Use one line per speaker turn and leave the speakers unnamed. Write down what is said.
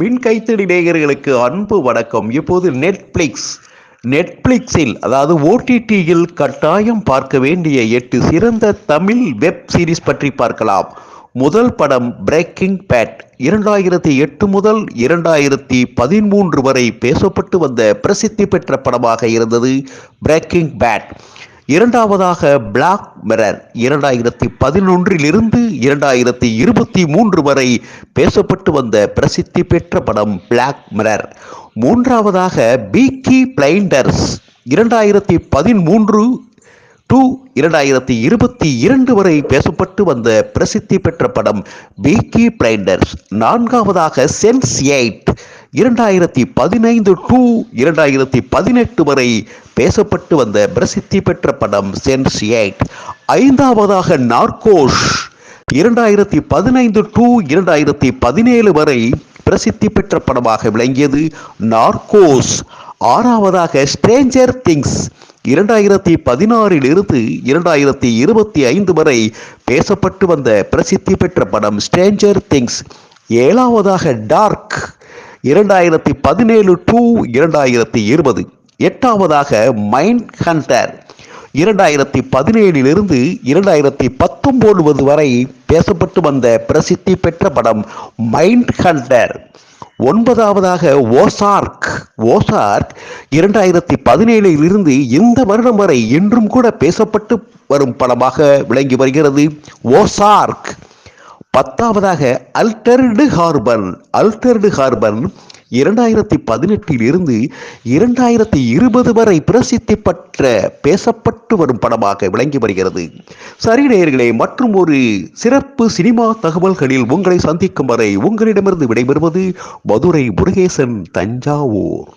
மின் கைத்தடி நேயர்களுக்கு அன்பு வணக்கம். இப்போது நெட்ஃப்ளிக்ஸ் நெட்ஃப்ளிக்ஸில் அதாவது ஓடிடியில் கட்டாயம் பார்க்க வேண்டிய எட்டு சிறந்த தமிழ் வெப் சீரிஸ் பற்றி பார்க்கலாம். முதல் படம் பிரேக்கிங் பேட் இரண்டாயிரத்தி எட்டு முதல் இரண்டாயிரத்தி பதிமூன்று வரை பேசப்பட்டு வந்த பிரசித்தி பெற்ற படமாக இருந்தது பிரேக்கிங் பேட் இரண்டாவதாக பிளாக் மிரர் இரண்டாயிரத்தி பதினொன்றிலிருந்து இரண்டாயிரத்தி இருபத்தி மூன்று வரை பேசப்பட்டு வந்த பிரசித்தி பெற்ற படம் பிளாக் மிரர் மூன்றாவதாக பீக்கி பிளைண்டர்ஸ் இரண்டாயிரத்தி பதிமூன்று டு இரண்டாயிரத்தி இருபத்தி இரண்டு வரை பேசப்பட்டு வந்த பிரசித்தி பெற்ற படம் பீக்கி பிளைண்டர்ஸ் நான்காவதாக சென்ஸ் எயிட் இரண்டாயிரத்தி பதினைந்து டு இரண்டாயிரத்தி பதினெட்டு வரை பேசப்பட்டு வந்த பிரசித்தி பெற்ற படம் சென்ஸ் எயிட் ஐந்தாவதாக நார்கோஷ் இரண்டாயிரத்தி பதினைந்து டு இரண்டாயிரத்தி பதினேழு வரை பிரசித்தி பெற்ற படமாக விளங்கியது நார்கோஸ் ஆறாவதாக ஸ்ட்ரேஞ்சர் திங்ஸ் இரண்டாயிரத்தி பதினாறில் இருந்து இரண்டாயிரத்தி இருபத்தி ஐந்து வரை பேசப்பட்டு வந்த பிரசித்தி பெற்ற படம் ஸ்டேஞ்சர் திங்ஸ் ஏழாவதாக டார்க் இரண்டாயிரத்தி பதினேழு டு இரண்டாயிரத்தி இருபது. எட்டாவதாக மைண்ட் ஹண்டர் இரண்டாயிரத்தி பதினேழிலிருந்து இரண்டாயிரத்தி பத்தொன்பது வரை பேசப்பட்டு வந்த பிரசித்தி பெற்ற படம் மைண்ட் ஹண்டர் ஒன்பதாவதாக ஓசார்க். ஓசார்க் இரண்டாயிரத்தி பதினேழில் இருந்து இந்த வருடம் வரை இன்றும் கூட பேசப்பட்டு வரும் படமாக விளங்கி வருகிறது. ஓசார்க். பத்தாவதாக அல்டர்டு ஹார்பன். அல்டர்டு ஹார்பன் இரண்டாயிரத்தி பதினெட்டில் இருந்து இரண்டாயிரத்தி இருபது வரை பிரசித்தி பெற்ற பேசப்பட்டு வரும் படமாக விளங்கி வருகிறது. சரி நேயர்களே மற்றும் ஒரு சிறப்பு சினிமா தகவல்களில் உங்களை சந்திக்கும் வரை உங்களிடமிருந்து விடைபெறுவது மதுரை முருகேசன் தஞ்சாவூர்.